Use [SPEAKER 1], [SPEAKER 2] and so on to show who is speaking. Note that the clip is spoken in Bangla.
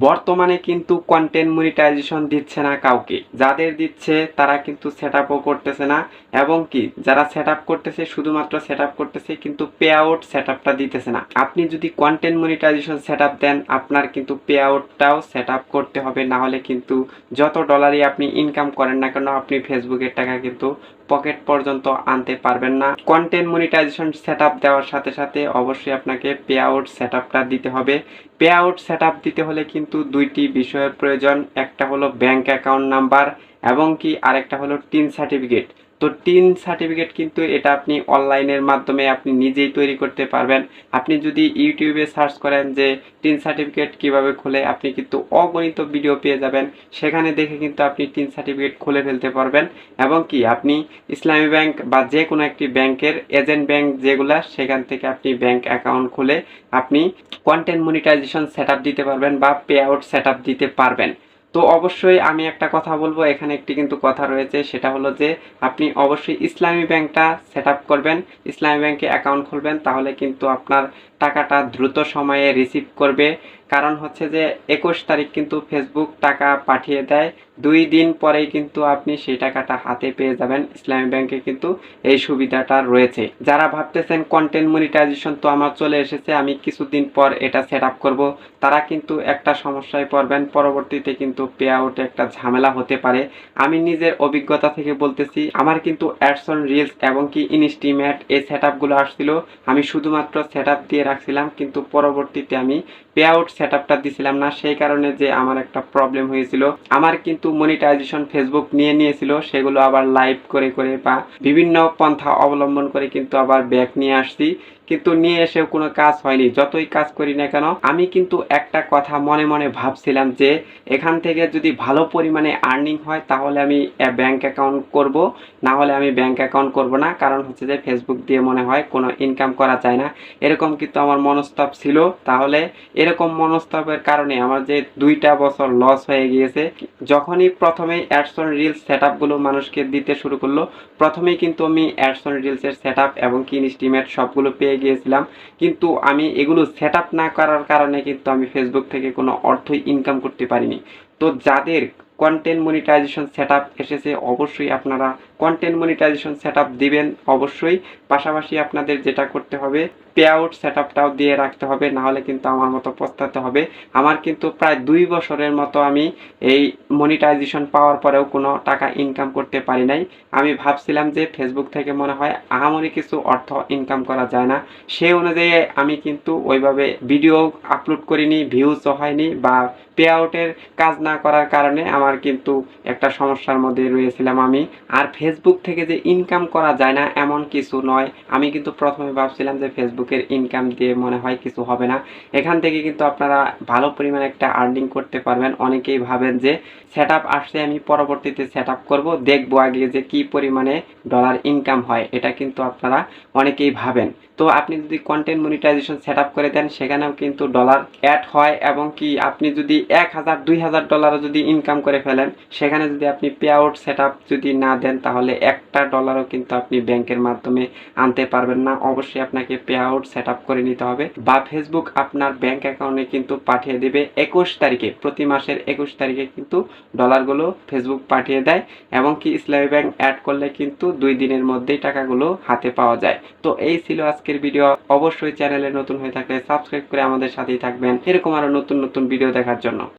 [SPEAKER 1] বর্তমানে কিন্তু কন্টেন্ট মনিটাইজেশন দিচ্ছে না কাউকে। যাদের দিচ্ছে, তারা কিন্তু সেট আপও করতেছে না। এবং কি, যারা সেট আপ করতেছে, শুধুমাত্র সেট আপ করতেছে, কিন্তু পে আউট সেট দিতেছে না। আপনি যদি কন্টেন্ট মনিটাইজেশন সেট দেন, আপনার কিন্তু পে আউটটাও সেট আপ করতে হবে। না হলে কিন্তু যত ডলারই আপনি ইনকাম করেন না কেন, আপনি ফেসবুকের টাকা কিন্তু পকেট পর্যন্ত আনতে পারবেন না। কন্টেন্ট মনিটাইজেশন সেট দেওয়ার সাথে সাথে অবশ্যই আপনাকে পে আউট সেট দিতে হবে। পে আউট সেট দিতে হলে কিন্তু দুইটি বিষয়ের প্রয়োজন। একটা হলো ব্যাংক অ্যাকাউন্ট নাম্বার এবং কি আরেকটা হলো টিন সার্টিফিকেট তো টিন সার্টিফিকেট কিন্তু এটা আপনি অনলাইনের মাধ্যমে আপনি নিজেই তৈরি করতে পারবেন। আপনি যদি ইউটিউবে সার্চ করেন যে টিন সার্টিফিকেট কীভাবে খুলে, আপনি কিন্তু অগণিত ভিডিও পেয়ে যাবেন। সেখানে দেখে কিন্তু আপনি টিন সার্টিফিকেট খুলে ফেলতে পারবেন। এবং কি, আপনি ইসলামী ব্যাংক বা যে কোনো একটি ব্যাংকের এজেন্ট ব্যাংক যেগুলা, সেখান থেকে আপনি ব্যাংক অ্যাকাউন্ট খুলে আপনি কন্টেন্ট মনিটাইজেশন সেট দিতে পারবেন বা পে আউট সেট দিতে পারবেন। তো অবশ্যই আমি একটা কথা বলব, এখানে একটি কিন্তু কথা রয়েছে, সেটা হলো যে আপনি অবশ্যই ইসলামী ব্যাংকটা সেট করবেন, ইসলামী ব্যাংকে অ্যাকাউন্ট খুলবেন, তাহলে কিন্তু আপনার টাকাটা দ্রুত সময়ে রিসিভ করবে। কারণ হচ্ছে যে, একুশ তারিখ কিন্তু ফেসবুক টাকা পাঠিয়ে দেয়। দুই দিন পরেই কিন্তু আপনি সেই টাকাটা হাতে পেয়ে যাবেন। ইসলামী ব্যাংকে কিন্তু এই সুবিধাটা রয়েছে। যারা ভাবতেছেন কন্টেন্ট মনিটাইজেশন তো আমার চলে এসেছে, আমি কিছুদিন পর এটা সেট আপ করব, তারা কিন্তু একটা সমস্যায় পড়বেন। পরবর্তীতে কিন্তু পে আউটে একটা ঝামেলা হতে পারে। আমি নিজের অভিজ্ঞতা থেকে বলতেছি, আমার কিন্তু অ্যাডসন রিলস এবং কি ইনস্টিমেট এই সেট আপগুলো আসছিল। আমি শুধুমাত্র সেট আপ দিয়ে রাখছিলাম কিন্তু পরবর্তীতে আমি পে আউট সেট আপটা দিছিলাম না, সেই কারণে যে আমার একটা প্রবলেম হয়েছিল। আমার কিন্তু মনিটাইজেশন ফেসবুক নিয়ে নিয়েছিল, সেগুলো আবার লাইভ করে করে বা বিভিন্ন পন্থা অবলম্বন করে কিন্তু আবার ব্যাক নিয়ে আসছি। কিন্তু নিয়ে এসেও কোনো কাজ হয়নি, যতই কাজ করি না কেন, আমি কিন্তু একটা কথা মনে মনে ভাবছিলাম যে এখান থেকে যদি ভালো পরিমাণে আর্নিং হয়, তাহলে আমি ব্যাংক অ্যাকাউন্ট করব, না হলে আমি ব্যাংক অ্যাকাউন্ট করব না, কারণ হচ্ছে যে ফেসবুক দিয়ে মনে হয় কোনো ইনকাম করা যায় না। এরকম কিন্তু আমার মনস্তাপ ছিল। তাহলে এরকম মনস্তাপের কারণে আমার যে দুইটা বছর লস হয়ে গিয়েছে, যখনই প্রথমেই অ্যাডসন রিলস সেট আপগুলো মানুষকে দিতে শুরু করল, প্রথমেই কিন্তু আমি অ্যাডসন রিলসের সেট আপ এবং কি ইনস্টিমেট সবগুলো পেয়ে গিয়েছিলাম। কিন্তু আমি এগুলো সেট আপ না করার কারণে কিন্তু আমি ফেসবুক থেকে কোনো অর্থই ইনকাম করতে পারিনি। তো যাদের কন্টেন্ট মনিটাইজেশন সেট এসেছে, অবশ্যই আপনারা কন্টেন্ট মনিটাইজেশন সেট দিবেন অবশ্যই। পাশাপাশি আপনাদের যেটা করতে হবে পে সেট আপটাও দিয়ে রাখতে হবে, নাহলে কিন্তু আমার মতো পস্তাতে হবে। আমার কিন্তু প্রায় দুই বছরের মতো আমি এই মনিটাইজেশন পাওয়ার পরেও কোনো টাকা ইনকাম করতে পারি নাই। আমি ভাবছিলাম যে ফেসবুক থেকে মনে হয় আহামরি কিছু অর্থ ইনকাম করা যায় না। সেই অনুযায়ী আমি কিন্তু ওইভাবে ভিডিও আপলোড করিনি ভিউজও হয়নি বা পে আউটের কাজ না করার কারণে আমার কিন্তু একটা সমস্যার মধ্যে রয়েছিলাম আমি। আর ফেসবুক থেকে যে ইনকাম করা যায় না, এমন কিছু নয়। আমি কিন্তু প্রথমে ভাবছিলাম যে ফেসবুকের ইনকাম দিয়ে মনে হয় কিছু হবে না। এখান থেকে কিন্তু আপনারা ভালো পরিমাণে একটা আর্নিং করতে পারবেন। অনেকেই ভাবেন যে সেট আপ আসছে আমি পরবর্তীতে সেট আপ করব, দেখব আগে যে কি পরিমাণে ডলার ইনকাম হয়। এটা কিন্তু আপনারা অনেকেই ভাবেন। তো আপনি যদি কন্টেন্ট মনিটাইজেশন সেট আপ করে দেন, সেখানেও কিন্তু ডলার অ্যাড হয় এবং কি আপনি যদি এক হাজার, দুই হাজার ডলারও যদি ইনকাম করে ফেলেন, সেখানে যদি আপনি পে আউট সেট আপ যদি না দেন, তাহলে একটা ডলারও কিন্তু আপনি ব্যাংকের মাধ্যমে আনতে পারবেন না। অবশ্যই আপনাকে পে আউট সেট করে নিতে হবে বা ফেসবুক আপনার ব্যাংক অ্যাকাউন্টে কিন্তু পাঠিয়ে দেবে একুশ তারিখে। প্রতি মাসের একুশ তারিখে কিন্তু ডলারগুলো ফেসবুক পাঠিয়ে দেয় এবং কি ইসলামী ব্যাংক অ্যাড করলে কিন্তু দুই দিনের মধ্যেই টাকাগুলো হাতে পাওয়া যায়। তো এই ছিল আজকের ভিডিও অবশ্যই চ্যানেলে নতুন হয়ে থাকলে সাবস্ক্রাইব করে আমাদের সাথেই থাকবেন। এরকম আরও নতুন নতুন ভিডিও দেখার জন্য।